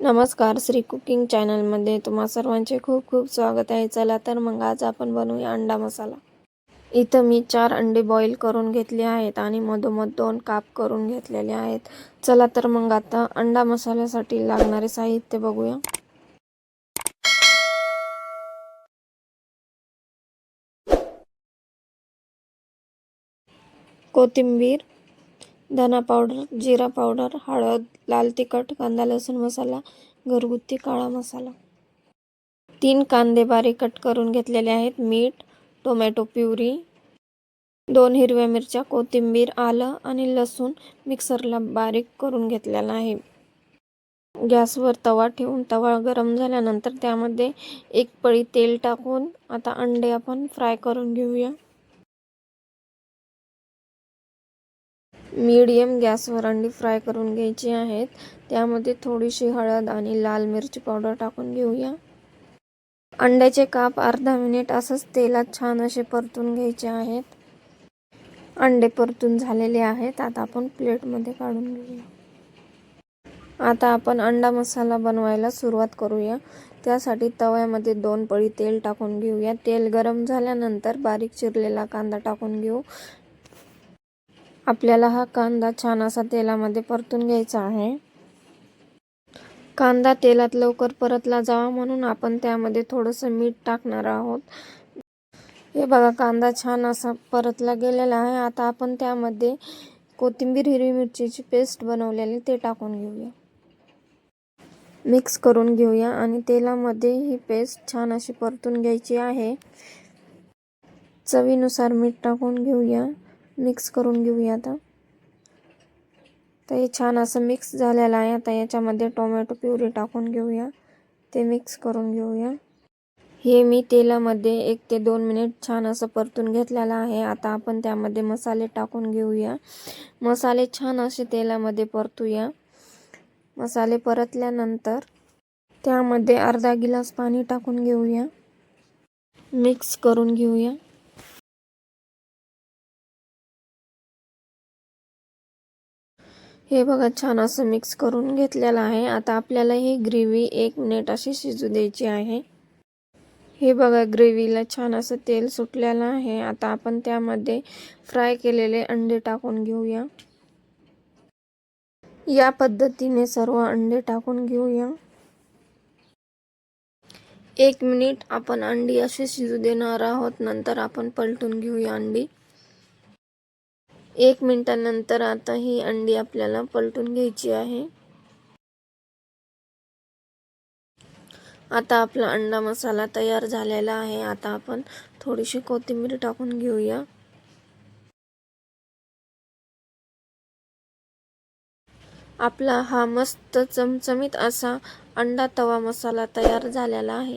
नमस्कार श्री कुकिंग चॅनलमध्ये तुम्हा सर्वांचे खूप खूप स्वागत आहे. चला तर मग आज आपण बनवूया अंडा मसाला. इथं मी चार अंडे बॉईल करून घेतले आहेत आणि मधोमध दोन काप करून घेतलेले आहेत. चला तर मग आता अंडा मसाल्यासाठी लागणारे साहित्य बघूया. कोथिंबीर धना पावडर जिरा पावडर हळद लाल तिखट कांदा लसूण मसाला घरगुती काळा मसाला. तीन कांदे बारीक कट करून घेतलेले आहेत. मीठ टोमॅटो प्युरी दोन हिरव्या मिरच्या कोथिंबीर आलं आणि लसूण मिक्सरला बारीक करून घेतलेला आहे. गॅसवर तवा ठेवून तवा गरम झाल्यानंतर त्यामध्ये एक पळी तेल टाकून आता अंडे आपण फ्राय करून घेऊया. मीडियम गॅसवर अंडी फ्राय करून घ्यायची आहेत. त्यामध्ये थोडीशी हळद आणि लाल मिरची पावडर टाकून घेऊया. अंड्याचे काप अर्धा मिनिट असंच तेलात छान असे परतून घ्यायचे आहेत. अंडे परतून झालेले आहेत. आता आपण प्लेटमध्ये काढून घेऊया. आता आपण अंडा मसाला बनवायला सुरुवात करूया. त्यासाठी तव्यामध्ये दोन पळी तेल टाकून घेऊया. तेल गरम झाल्यानंतर बारीक चिरलेला कांदा टाकून घेऊ. आपल्याला हा कांदा छान असा तेलामध्ये परतून घ्यायचा आहे. कांदा तेलात लवकर परतला जावा म्हणून आपण त्यामध्ये थोडंसं मीठ टाकणार आहोत. हे बघा कांदा छान असा परतला गेलेला आहे. आता आपण त्यामध्ये कोथिंबीर हिरवी मिरचीची पेस्ट बनवलेली ते टाकून घेऊया. मिक्स करून घेऊया आणि तेलामध्ये ही पेस्ट छान अशी परतून घ्यायची आहे. चवीनुसार मीठ टाकून घेऊया. मिक्स करून घेऊया आता. तर हे छान असं मिक्स झालेलं आहे. आता याच्यामध्ये टोमॅटो प्युरी टाकून घेऊया. ते मिक्स करून घेऊया. हे मी तेलामध्ये एक ते दोन मिनिट छान असं परतून घेतलेलं आहे. आता आपण त्यामध्ये मसाले टाकून घेऊया. मसाले छान असे तेलामध्ये परतूया. मसाले परतल्यानंतर त्यामध्ये अर्धा गिलास पाणी टाकून घेऊया. मिक्स करून घेऊया. हे बघा छान असं मिक्स करून घेतलेलं आहे. आता आपल्याला ही ग्रेव्ही एक मिनिट अशी शिजू द्यायची आहे. हे बघा ग्रेव्हीला छान असं तेल सुटलेलं आहे. आता आपण त्यामध्ये फ्राय केलेले अंडे टाकून घेऊया. या पद्धतीने सर्व अंडे टाकून घेऊया. एक मिनिट आपण अंडी अशी शिजू देणार आहोत. नंतर आपण पलटून घेऊया अंडी. एक मिनटानंतर आता ही अंडी आपल्याला पलटून घ्यायची आहे. आता आपला अंडा मसाला तयार झालेला आहे. आता आपण थोडीशी कोथिंबीर टाकून घेऊया. आपला हा मस्त चमचमीत असा अंडा तवा मसाला तयार झालेला आहे.